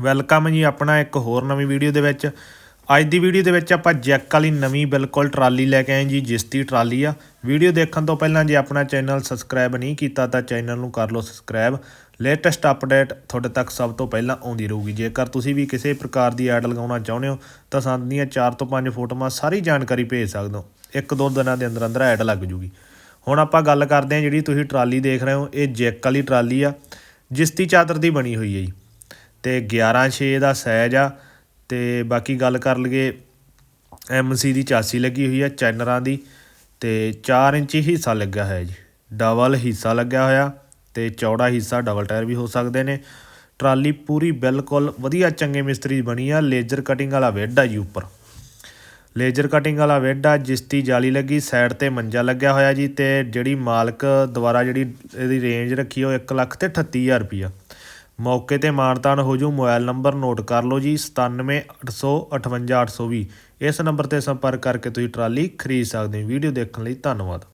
Welcome ਜੀ ਆਪਣਾ ਇੱਕ ਹੋਰ ਨਵੀਂ ਵੀਡੀਓ ਦੇ ਵਿੱਚ। ਅੱਜ ਦੀ ਵੀਡੀਓ ਦੇ ਵਿੱਚ ਆਪਾਂ ਜੈਕ ਵਾਲੀ ਨਵੀਂ ਬਿਲਕੁਲ ਟਰਾਲੀ ਲੈ ਕੇ ਆਏ ਜੀ, ਜਿਸ ਦੀ ਟਰਾਲੀ ਆ। ਵੀਡੀਓ ਦੇਖਣ ਤੋਂ ਪਹਿਲਾਂ ਜੇ ਆਪਣਾ ਚੈਨਲ ਸਬਸਕ੍ਰਾਈਬ ਨਹੀਂ ਕੀਤਾ ਤਾਂ ਚੈਨਲ ਨੂੰ ਕਰ ਲਓ ਸਬਸਕ੍ਰਾਈਬ। ਲੇਟੈਸਟ ਅਪਡੇਟ ਤੁਹਾਡੇ ਤੱਕ ਸਭ ਤੋਂ ਪਹਿਲਾਂ ਆਉਂਦੀ ਰਹੂਗੀ। ਜੇਕਰ ਤੁਸੀਂ ਵੀ ਕਿਸੇ ਪ੍ਰਕਾਰ ਦੀ ਐਡ ਲਗਾਉਣਾ ਚਾਹੁੰਦੇ ਹੋ, ਤਾਂ ਸਾਨੂੰ ਦੀਆਂ 4 ਤੋਂ 5 ਫੋਟੋਆਂ ਸਾਰੀ ਜਾਣਕਾਰੀ ਭੇਜ ਸਕਦੇ ਹੋ। ਇੱਕ ਦੋ ਦਿਨਾਂ ਦੇ ਅੰਦਰ ਅੰਦਰ ਐਡ ਲੱਗ ਜੂਗੀ। ਹੁਣ ਆਪਾਂ ਗੱਲ ਕਰਦੇ ਹਾਂ ਜਿਹੜੀ ਤੁਸੀਂ ਟਰਾਲੀ ਦੇਖ ਰਹੇ ਹੋ, ਇਹ ਜੈਕ ਵਾਲੀ ਟਰਾਲੀ ਆ, ਜਿਸ ਦੀ ਚਾਦਰ ਦੀ ਬਣੀ ਹੋਈ ਹੈ ਜੀ। ਤੇ 11 6 ਦਾ ਸਾਈਜ਼ ਆ। ਤੇ ਬਾਕੀ ਗੱਲ ਕਰ ਲਈਏ ਐਮਸੀ ਦੀ ਚਾਸੀ ਲੱਗੀ ਹੋਈ ਆ ਚੈਨਰਾਂ ਦੀ, ਤੇ 4 ਇੰਚੀ ਹਿੱਸਾ ਲੱਗਿਆ ਹੋਇਆ ਜੀ। ਡਬਲ ਹਿੱਸਾ ਲੱਗਿਆ ਹੋਇਆ ਤੇ ਚੌੜਾ ਹਿੱਸਾ ਡਬਲ ਟਾਇਰ ਵੀ ਹੋ ਸਕਦੇ ਨੇ। ਟਰਾਲੀ ਪੂਰੀ ਬਿਲਕੁਲ ਵਧੀਆ ਚੰਗੇ ਮਿਸਤਰੀ ਦੀ ਬਣੀ ਆ, ਲੇਜ਼ਰ ਕਟਿੰਗ ਵਾਲਾ ਵੈਡ ਆ ਜੀ ਉੱਪਰ। ਲੇਜ਼ਰ ਕਟਿੰਗ ਵਾਲਾ ਵੈਡ ਆ, ਜਿਸ ਦੀ ਜਾਲੀ ਲੱਗੀ, ਸਾਈਡ ਤੇ ਮੰਜਾ ਲੱਗਿਆ ਹੋਇਆ ਜੀ, ਤੇ ਜਿਹੜੀ ਮਾਲਕ ਦੁਆਰਾ ਜਿਹੜੀ ਇਹਦੀ ਰੇਂਜ ਰੱਖੀ ਉਹ 1 ਲੱਖ ਤੇ 38000 ਰੁਪਿਆ ਮੌਕੇ ਤੇ ਮਾਨਤਾਨ ਹੋ ਜੂ। ਮੋਬਾਈਲ ਨੰਬਰ ਨੋਟ ਕਰ ਲਓ ਜੀ 97858820 ਇਸ ਨੰਬਰ ਤੇ ਸੰਪਰਕ ਕਰਕੇ ਤੁਸੀਂ ਟਰਾਲੀ ਖਰੀਦ ਸਕਦੇ ਹੋ। ਵੀਡੀਓ ਦੇਖਣ ਲਈ ਧੰਨਵਾਦ।